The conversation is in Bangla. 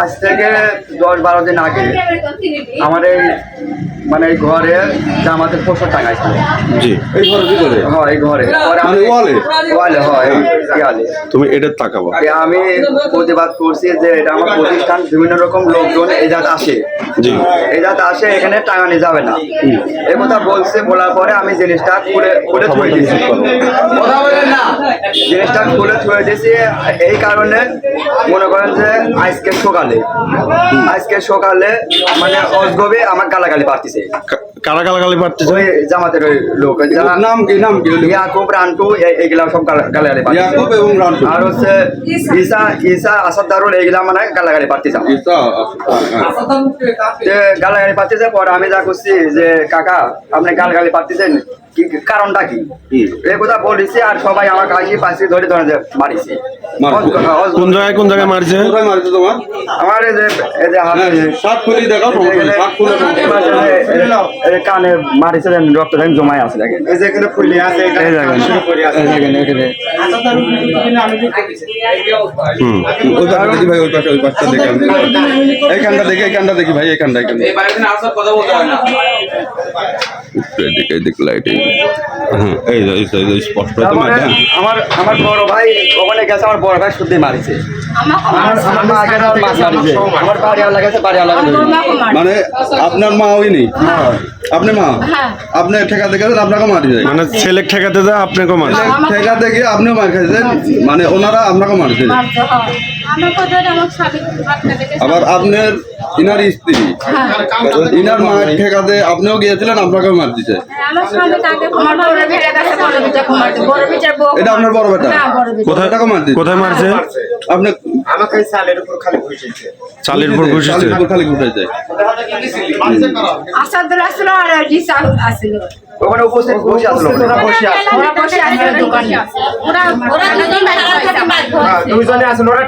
আজ থেকে দশ বারো দিন আগে আমার এই মানে এই ঘরে জামাতের পোশাক টাঙাইছিল জি। এই ঘরে ভিতরে হয় এই ঘরে। পরে মানে আমি ওয়ালে? ওয়ালে হয় দেয়ালে। তুমি এটা তাকাবা। আমি প্রতিবাদ করছি যে এটা আমার প্রতিষ্ঠান বিভিন্ন রকম লোকজন এই জাত আসে। জি। এই জাত আসে এখানে টাঙানি যাবে না। এ কথা বলছে বলার পরে আমি জিনিসটা করে। থুয়ে দিয়েছি জিনিসটা খুলে থুয়ে দিয়েছি, এই কারণে মনে করেন যে আজকে সকালে আজকে সকালে মানে অজগবে আমার গালাগালি পারতেছে কারা গালাগালি ওই জামাতের ওই লোক যারা নাম কি? নাম কি ইয়াকুব রান্টু এ- এগুলা সব গালাগালি পারতেছে। ইয়াকুব এবং রান্টু। আর হচ্ছে ঈসা। ঈসা আসাদ দারুল এইগুলা মানে গালাগালি আমার। ইসা, হ্যাঁ। যে গালাগালি পারতেছে পরে আমি যা করছি যে কাকা আপনি গালাগালি পারতেছেন কি কারণটা কি? এই কথা বলেছি আর সবাই আমার কাছে পাশে ধরে ধরে যে মারিছে। কোন জায়গায় কোন জায়গায় মারছে? কোথায় মারছে তোমার? আমার এই যে এই যে হাতে খুলি খুলে এই এই কানে মারিছে রক্ত দেখেন জমায় আছে দেখেন। এই যে এখানে ফুলে আছে এই দেখেন। এই দেখেন এখানে। হুম। ওই পাশটা দেখি ভাই ওই পাশে ওই পাশটা দেখি আমি। এইখানটা দেখি এইখানটা দেখি। ভাই এইখানটা এইখানটা এদিকে এদিকে লাইট হুম এই যে, এই যে, স্পষ্ট তো তারপরে হ্যাঁ। আমার আমার বড় ভাই ওখানে গেছে আমার বড় ভাই শুদ্ধি মারিছে। আমার আমার মা গেছে আমার মা মারিছে। আমার বাড়ি আলা গেছে বাড়ি আলা গেছে। মানে আপনার মা ওই নেই? আপনি মা? হ্যাঁ। আপনি ঠেকা দেখে আপনাকে মারি যায়। মানে ছেলে ঠেকাতে যায় আপনাকে মারছে ঠেকা দেখে আপনিও মার খাইছেন? মানে ওনারা আপনাকে মারছে? আবার আপনার ইনার স্ত্রী? ইনার মা ঠেকাতে আপনিও গিয়েছিলেন আপনাকেও মার দিছে? এটা আপনার বড় বেটা? না বড় বেটা। কোথায়? টাকা মার দিছে? কোথায় মারছে? আপনি আমাকে সালের উপর খালি বসেছে চালের উপর ঘুষেছে? চালের উপর খালি ঘুষাইছে আসাদুল আসলো আর রিসা আসলো ওখানে উপস্থিত বসে আসলো। ওরা বসে আসলো। ওরা বসে আছে দোকানে ওরা ওরা দুজন আসলো। ওরা